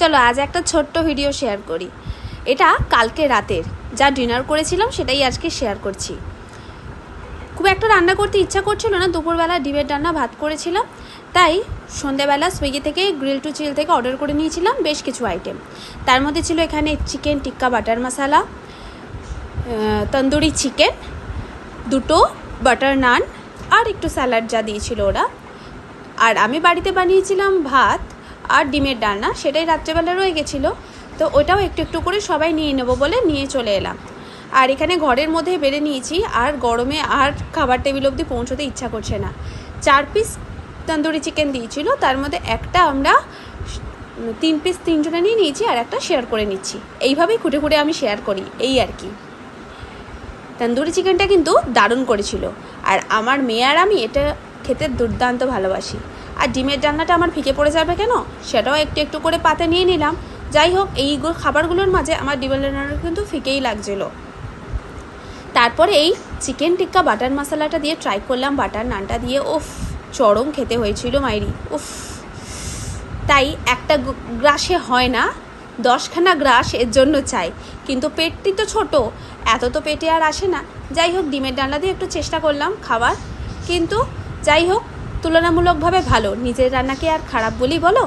চলো, আজ একটা ছোট্ট ভিডিও শেয়ার করি। এটা কালকে রাতের। যা ডিনার করেছিলাম, সেটাই আজকে শেয়ার করছি। খুব একটা রান্না করতে ইচ্ছা করছিল না, দুপুরবেলা ডিমের রান্না ভাত করেছিলাম। তাই সন্ধেবেলা সুইগি থেকে গ্রিল টু চিল থেকে অর্ডার করে নিয়েছিলাম বেশ কিছু আইটেম তার মধ্যে ছিল এখানে chicken tikka butter masala tandoori chicken দুটো বাটার নান আর একটু স্যালাড যা দিয়েছিল ওরা। আর আমি বাড়িতে বানিয়েছিলাম ভাত আর ডিমের ডালনা সেটাই রাত্রেবেলা রয়ে গেছিল। তো ওটাও একটু একটু করে সবাই নিয়ে নেব বলে নিয়ে চলে এলাম। আর এখানে ঘরের মধ্যে বেড়ে নিয়েছি, আর গরমে আর খাবার টেবিল অবধি পৌঁছতে ইচ্ছা করছে না। চার পিস তন্দুরি চিকেন দিয়েছিল, তার মধ্যে একটা আমরা তিন পিস তিনজনে নিয়ে নিয়েছি, আর একটা শেয়ার করে নিচ্ছি। এইভাবেই খুঁটে খুঁটে আমি শেয়ার করি, এই আর কি। তন্দুরি চিকেনটা কিন্তু দারুণ করেছিল। আর আমার মেয়ে আর আমি এটা খেতে দুর্দান্ত ভালোবাসি। আর ডিমের ডালনাটা আমার ফিকে পড়ে যাবে কেন? সেটাও একটু একটু করে পাতে নিয়ে নিলাম। যাই হোক, এই খাবারগুলোর মাঝে আমার ডিমের ডালনাটা কিন্তু ফিকেই লাগছিল। তারপরে এই চিকেন টিক্কা বাটার মশলাটা দিয়ে ট্রাই করলাম। বাটার নানটা দিয়ে, উফ, চরম খেতে হয়েছিল মাইরি, উফ। তাই একটা গ্রাসে হয় না, দশখানা গ্রাস এর জন্য চাই। কিন্তু পেটটি তো ছোট, এত তো পেটে আর আসে না। যাই হোক, ডিমের ডালনা দিয়ে একটু চেষ্টা করলাম খাবার। কিন্তু যাই হোক তুলনামূলকভাবে ভালো। নিজের রান্নাকে আর খারাপ বলি বলো?